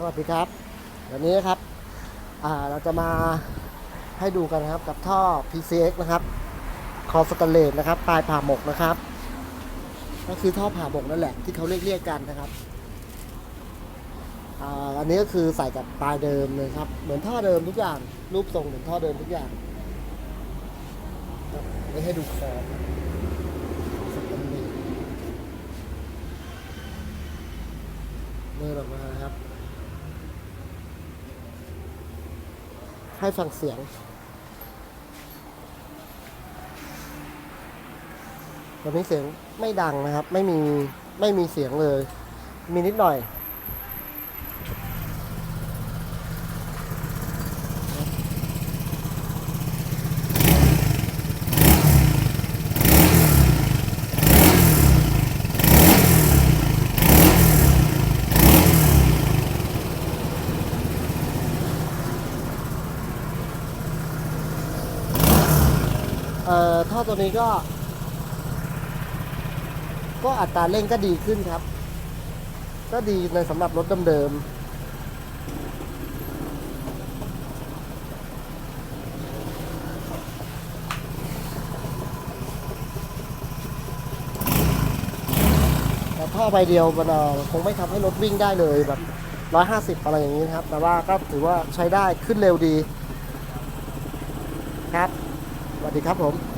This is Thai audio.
สวัสดีครับวันนี้นะครับเราจะมาให้ดูกันนะครับกับท่อ PCX นะครับคอสแตนเลสนะครับปลายผ่าหมกนะครับ ก็คือท่อผ่าหมกนั่นแหละที่เขาเรียกเรียกกันนะครับอันนี้ก็คือใส่กับปลายเดิมเลยครับ เหมือนท่อเดิมทุกอย่างรูปทรงเหมือนท่อเดิมทุกอย่างไม่ให้ดูคอสแตนเลื่อนออกมาครับ ให้ฟังเสียงตอนนี้เสียงไม่ดังนะครับ ไม่มีไม่มีเสียงเลย มีนิดหน่อย เอ่อท่อตัวนี้ก็ ก็อัตราเร่งก็ดีขึ้นครับ ก็ดีในสำหรับรถเดิมๆแต่ท่อใบเดียวมันเอ่อคงไม่ทำให้รถวิ่งได้เลยแบบร้อยห้าสิบอะไรอย่างนี้นะครับ แต่ว่าก็ถือว่าใช้ได้ขึ้นเร็วดีครับ สวัสดีครับผม